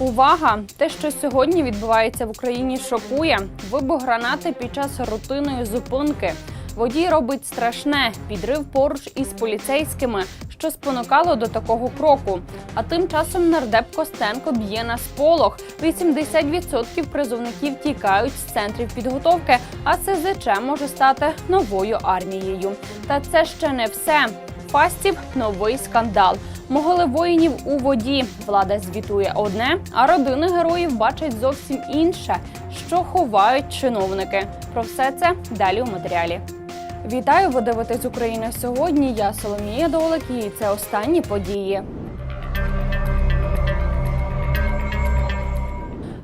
Увага! Те, що сьогодні відбувається в Україні, шокує. Вибух гранати під час рутинної зупинки. Водій робить страшне підрив поруч із поліцейськими, що спонукало до такого кроку. А тим часом нардеп Костенко б'є на сполох. 80% призовників тікають з центрів підготовки, а СЗЧ може стати новою армією. Та це ще не все. Фастів новий скандал. Могили воїнів у воді. Влада звітує одне, а родини героїв бачать зовсім інше, що ховають чиновники. Про все це далі у матеріалі. Вітаю, ви дивитесь Україна сьогодні. Я Соломія Долик і це останні події.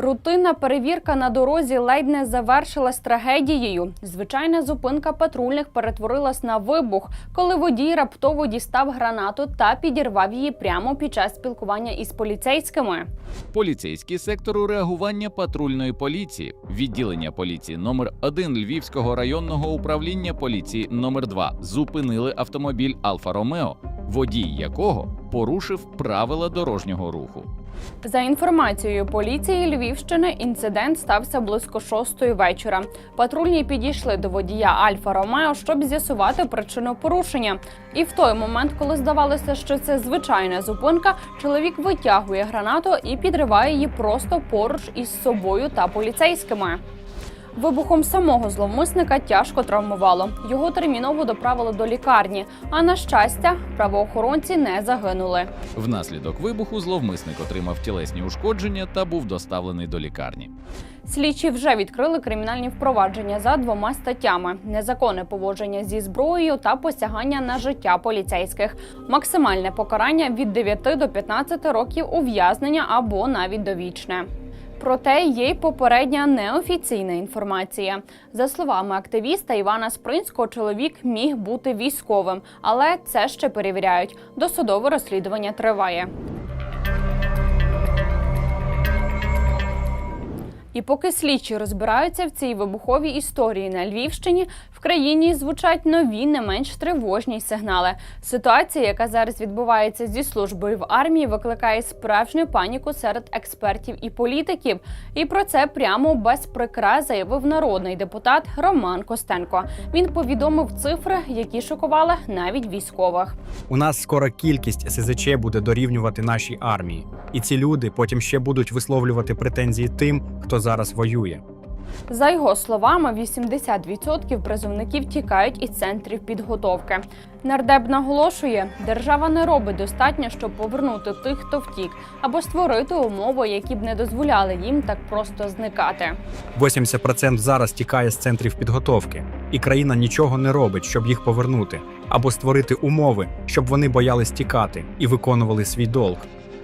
Рутинна перевірка на дорозі ледь не завершилась трагедією. Звичайна зупинка патрульних перетворилась на вибух, коли водій раптово дістав гранату та підірвав її прямо під час спілкування із поліцейськими. Поліцейський сектору реагування патрульної поліції, відділення поліції номер 1 Львівського районного управління поліції номер 2 зупинили автомобіль Алфа Ромео, водій якого порушив правила дорожнього руху. За інформацією поліції Львівщини, інцидент стався близько шостої вечора. Патрульні підійшли до водія Альфа Ромео, щоб з'ясувати причину порушення. І в той момент, коли здавалося, що це звичайна зупинка, чоловік витягує гранату і підриває її просто поруч із собою та поліцейськими. Вибухом самого зловмисника тяжко травмувало. Його терміново доправили до лікарні. А на щастя, правоохоронці не загинули. Внаслідок вибуху зловмисник отримав тілесні ушкодження та був доставлений до лікарні. Слідчі вже відкрили кримінальні впровадження за двома статтями: незаконне поводження зі зброєю та посягання на життя поліцейських. Максимальне покарання від 9 до 15 років ув'язнення або навіть довічне. Проте є й попередня неофіційна інформація. За словами активіста Івана Спринського, чоловік міг бути військовим, але це ще перевіряють. Досудове розслідування триває. І поки слідчі розбираються в цій вибуховій історії на Львівщині, в країні звучать нові, не менш тривожні сигнали. Ситуація, яка зараз відбувається зі службою в армії, викликає справжню паніку серед експертів і політиків. І про це прямо без прикрас заявив народний депутат Роман Костенко. Він повідомив цифри, які шокували навіть військових. У нас скоро кількість СЗЧ буде дорівнювати нашій армії, і ці люди потім ще будуть висловлювати претензії тим, хто зараз воює. За його словами, 80% призовників тікають із центрів підготовки. Нардеп наголошує, держава не робить достатньо, щоб повернути тих, хто втік, або створити умови, які б не дозволяли їм так просто зникати. 80% зараз тікає з центрів підготовки, і країна нічого не робить, щоб їх повернути, або створити умови, щоб вони боялись тікати і виконували свій долг.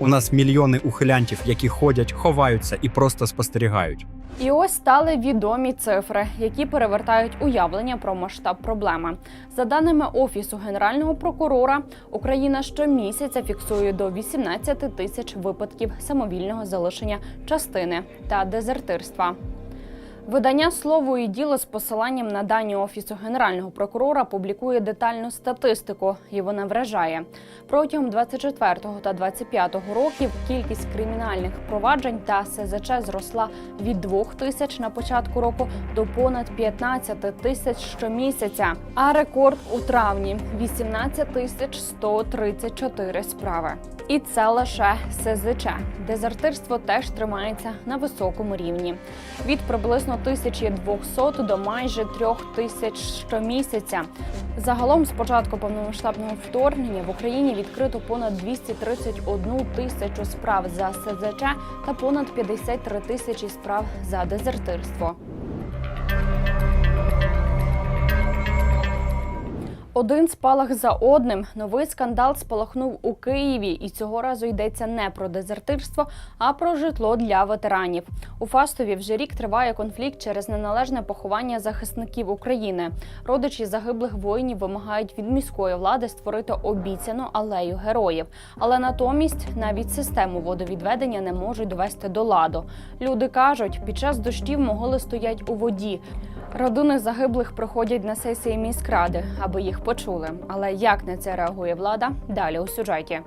У нас мільйони ухилянтів, які ходять, ховаються і просто спостерігають. І ось стали відомі цифри, які перевертають уявлення про масштаб проблеми. За даними офісу генерального прокурора, Україна щомісяця фіксує до 18 тисяч випадків самовільного залишення частини та дезертирства. Видання слово і діло з посиланням на дані офісу генерального прокурора публікує детальну статистику, і вона вражає протягом 24 та 25 років. Кількість кримінальних проваджень та СЗЧ зросла від 2 тисяч на початку року до понад 15 тисяч щомісяця. А рекорд у травні 18 тисяч 134 справи. І це лише СЗЧ. Дезертирство теж тримається на високому рівні. Від приблизно 1200 до майже 3000 щомісяця. Загалом, з початку повномасштабного вторгнення в Україні відкрито понад 231 тисячу справ за СЗЧ та понад 53 тисячі справ за дезертирство. Один спалах за одним. Новий скандал спалахнув у Києві, і цього разу йдеться не про дезертирство, а про житло для ветеранів. У Фастові вже рік триває конфлікт через неналежне поховання захисників України. Родичі загиблих воїнів вимагають від міської влади створити обіцяну алею героїв, але натомість навіть систему водовідведення не можуть довести до ладу. Люди кажуть, під час дощів могили стоять у воді. Родини загиблих проходять на сесії міськради, аби їх почули. Але як на це реагує влада? Далі у сюжеті.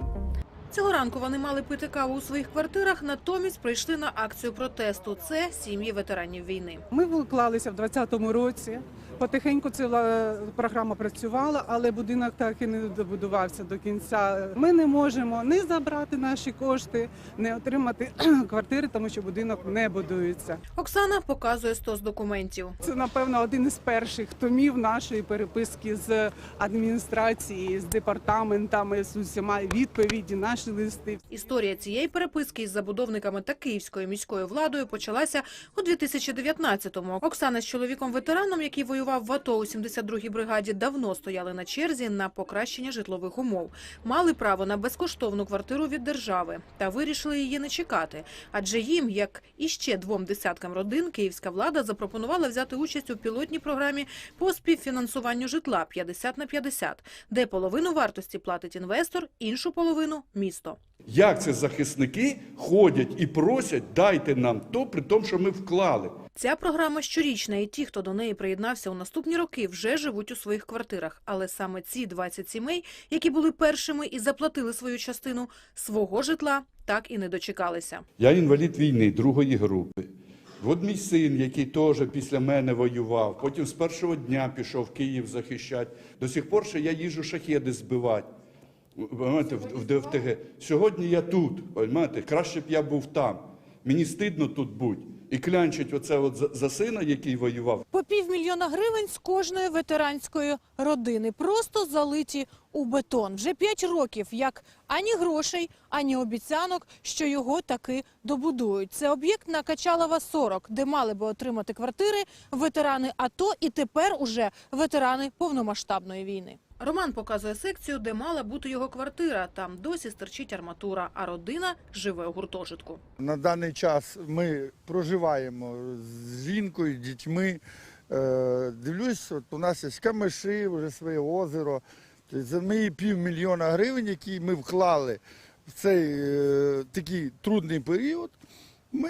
Цього ранку вони мали пити каву у своїх квартирах, натомість прийшли на акцію протесту. Це сім'ї ветеранів війни. Ми вклалися в 2020 році. Потихеньку ця програма працювала, але будинок так і не добудувався до кінця. Ми не можемо не забрати наші кошти, не отримати квартири, тому що будинок не будується. Оксана показує стос документів. Це напевно один із перших томів нашої переписки з адміністрації, з департаментами, з усіма відповіді, наші листи. Історія цієї переписки із забудовниками та київською міською владою почалася у 2019-му. Оксана з чоловіком ветераном, який воював в АТО у 72-й бригаді, давно стояли на черзі на покращення житлових умов. Мали право на безкоштовну квартиру від держави та вирішили її не чекати. Адже їм, як і ще двом десяткам родин, київська влада запропонувала взяти участь у пілотній програмі по співфінансуванню житла 50 на 50, де половину вартості платить інвестор, іншу половину місто. Як це захисники ходять і просять, дайте нам то, при тому, що ми вклали. Ця програма щорічна, і ті, хто до неї приєднався у наступні роки, вже живуть у своїх квартирах. Але саме ці 20 сімей, які були першими і заплатили свою частину, свого житла так і не дочекалися. Я інвалід війни другої групи. От мій син, який теж після мене воював, потім з першого дня пішов в Київ захищати. До сих пор ще я їжу шахеди збивати. В, в ДФТГ. Сьогодні я тут, понимаєте, краще б я був там. Мені стидно тут бути. І клянчить оце от за сина, який воював. По півмільйона гривень з кожної ветеранської родини просто залиті у бетон. Вже п'ять років, як ані грошей, ані обіцянок, що його таки добудують. Це об'єкт на Качалова 40, де мали би отримати квартири ветерани АТО і тепер уже ветерани повномасштабної війни. Роман показує секцію, де мала бути його квартира. Там досі стерчить арматура, а родина живе у гуртожитку. На даний час ми проживаємо з жінкою, дітьми. Е, Дивлюсь, от у нас є камиші, вже своє озеро. Тобто за мої півмільйона гривень, які ми вклали в цей е, такий трудний період, ми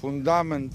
фундамент.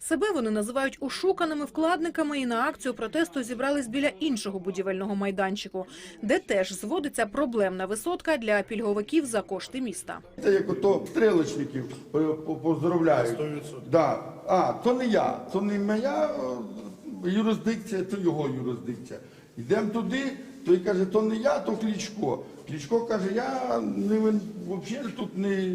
Себе вони називають ушуканими вкладниками і на акцію протесту зібрались біля іншого будівельного майданчику, де теж зводиться проблемна висотка для пільговиків за кошти міста. Це як ото стрілочників е, по- поздравляють. Да. А, то не я, то не моя е, юрисдикція, то його юрисдикція. Йдемо туди, той каже, то не я, то Клічко. Клічко каже, я не, взагалі тут не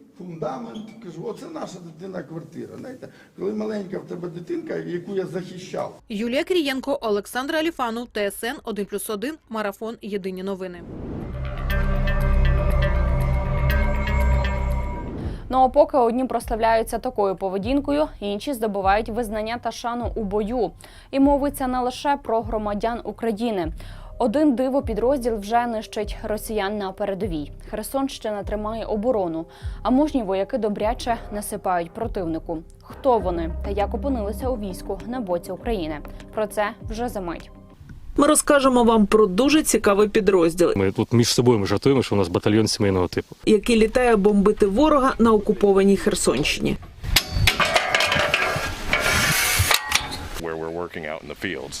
фундамент. Кажу, оце наша дитина квартира. Знаєте, коли маленька в тебе дитинка, яку я захищав. Юлія Крієнко, Олександр Аліфанов, ТСН 1+,1, Марафон. Єдині новини. Ну а поки одні прославляються такою поведінкою, інші здобувають визнання та шану у бою. І мовиться не лише про громадян України. Один диво підрозділ вже нищить росіян на передовій. Херсонщина тримає оборону, а мужні вояки добряче насипають противнику. Хто вони та як опинилися у війську на боці України? Про це вже за мить. Ми розкажемо вам про дуже цікавий підрозділ, Ми тут між собою ми жартуємо, що у нас батальйон сімейного типу. який літає бомбити ворога на окупованій Херсонщині.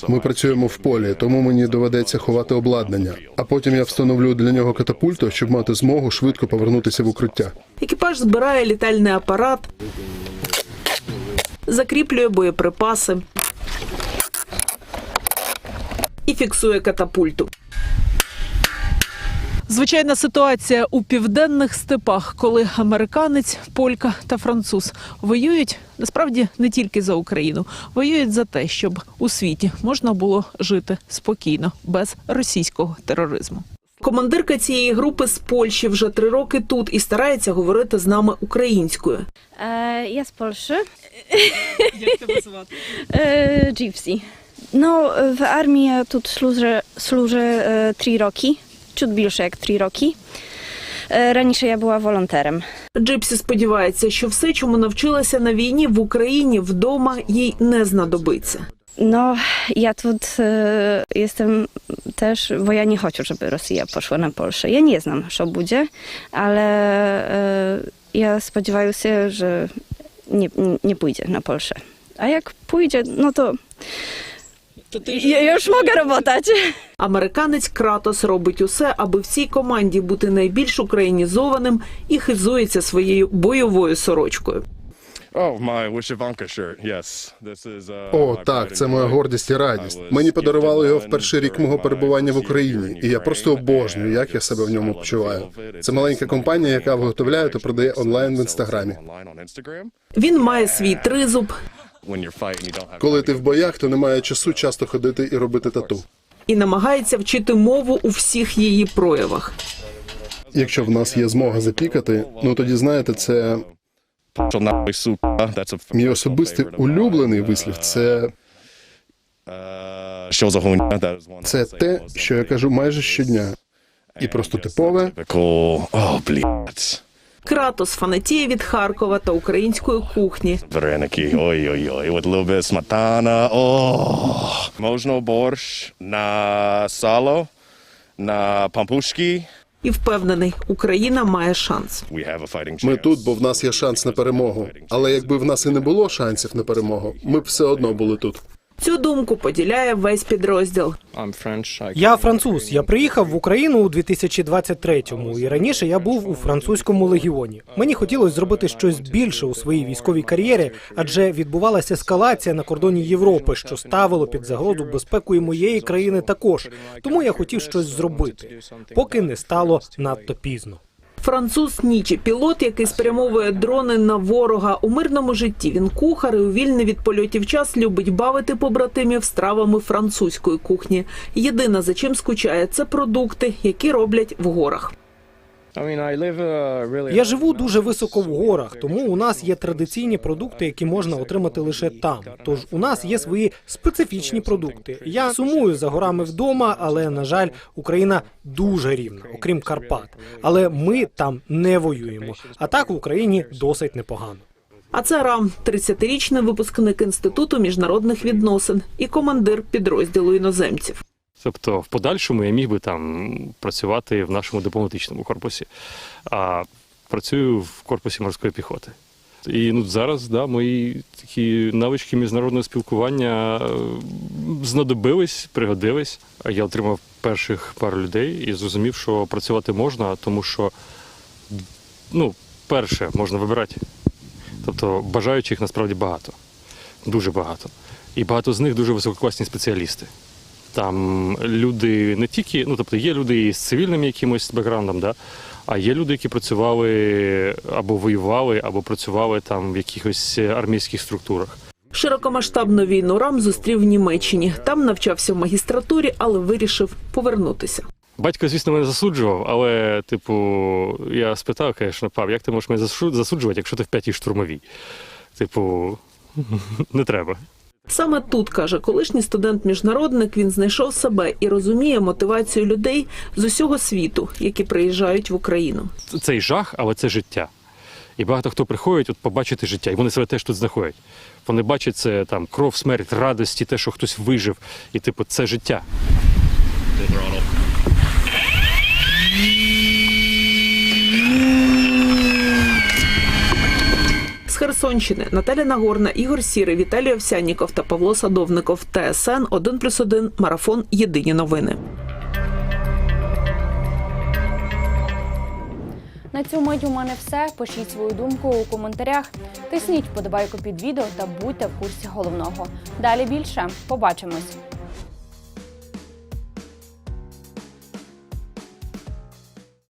Ми працюємо в полі, тому мені доведеться ховати обладнання. А потім я встановлю для нього катапульту, щоб мати змогу швидко повернутися в укриття. Екіпаж збирає літальний апарат, закріплює боєприпаси і фіксує катапульту. Звичайна ситуація у південних степах, коли американець, полька та француз воюють насправді не тільки за Україну, воюють за те, щоб у світі можна було жити спокійно без російського тероризму. Командирка цієї групи з Польщі вже три роки тут і старається говорити з нами українською. Ja z Polszy. Як тебе звати? E, Gypsy. No, w armii тут służę, służę e, trzy roki, ciut більше jak trzy roki. E, Раніше я була волонтером. Джипсі сподівається, що все, чому навчилася на війні в Україні вдома, їй не знадобиться. No, ja тут e, jestem też, bo ja nie chcę, żeby Rosja poszła na Polskę. Ja nie znam, co będzie, ale e, ja spodziewaję się, że nie, nie pójdzie na Polskę. A jak pójdzie, no to ja już mogę robotać. Американець Кратос робить усе, аби всій команді бути найбільш українізованим і хизується своєю бойовою сорочкою. О, так, це моя гордість і радість. Мені подарували його в перший рік мого перебування в Україні, і я просто обожнюю, як я себе в ньому почуваю. Це маленька компанія, яка виготовляє та продає онлайн в інстаграмі. Він має свій тризуб Коли ти в боях, то немає часу часто ходити і робити тату. і намагається вчити мову у всіх її проявах. Якщо в нас є змога запікати, ну тоді знаєте, це мій особистий улюблений вислів. Це, це те, що я кажу майже щодня, і просто типове. Кратос фанатіє від Харкова та української кухні. Вареники, ой-ой-ой, bit of smetana. Oh. Можна борщ на сало, на пампушки. І впевнений, Україна має шанс. We have a fighting chance. Ми тут, бо в нас є шанс на перемогу. Але якби в нас і не було шансів на перемогу, ми б все одно були тут. Цю думку поділяє весь підрозділ. Я француз. Я приїхав в Україну у 2023-му, і раніше я був у французькому легіоні. Мені хотілося зробити щось більше у своїй військовій кар'єрі, адже відбувалася ескалація на кордоні Європи, що ставило під загрозу безпеку і моєї країни також. Тому я хотів щось зробити, поки не стало надто пізно. Француз Нічі, пілот, який спрямовує дрони на ворога у мирному житті. Він кухар і у вільний від польотів час любить бавити побратимів стравами французької кухні. Єдине за чим скучає, це продукти, які роблять в горах. Я живу дуже високо в горах, тому у нас є традиційні продукти, які можна отримати лише там. Тож у нас є свої специфічні продукти. Я сумую за горами вдома, але на жаль, Україна дуже рівна, окрім Карпат. Але ми там не воюємо. А так в Україні досить непогано. А це Рам, 30-річний випускник інституту міжнародних відносин і командир підрозділу іноземців. Тобто, в подальшому я міг би там працювати в нашому дипломатичному корпусі, а працюю в корпусі морської піхоти. І ну зараз да, мої такі навички міжнародного спілкування е, знадобились, пригодились. Я отримав перших пару людей і зрозумів, що працювати можна, тому що ну, перше можна вибирати. Тобто бажаючих насправді багато, дуже багато. І багато з них дуже висококласні спеціалісти. Там люди не тільки, ну тобто є люди із цивільним якимось бекграундом, да, а є люди, які працювали або воювали, або працювали там в якихось армійських структурах. Широкомасштабну війну Рам зустрів в Німеччині. Там навчався в магістратурі, але вирішив повернутися. Батько, звісно, мене засуджував, але, типу, я спитав, звісно, пап, як ти можеш мене засу- засуджувати, якщо ти в п'ятій штурмовій? Типу, не треба. Саме тут каже колишній студент-міжнародник. Він знайшов себе і розуміє мотивацію людей з усього світу, які приїжджають в Україну. Цей жах, але це життя. І багато хто приходить от побачити життя, і вони себе теж тут знаходять. Вони бачать це там кров, смерть, радості, те, що хтось вижив, і типу, це життя. З Херсонщини Наталя Нагорна, Ігор Сірий, Віталій Овсянніков та Павло Садовников. ТСН 1+,1, Марафон. Єдині новини. На цю мить у мене все. Пишіть свою думку у коментарях. Тисніть вподобайку під відео та будьте в курсі головного. Далі більше. Побачимось.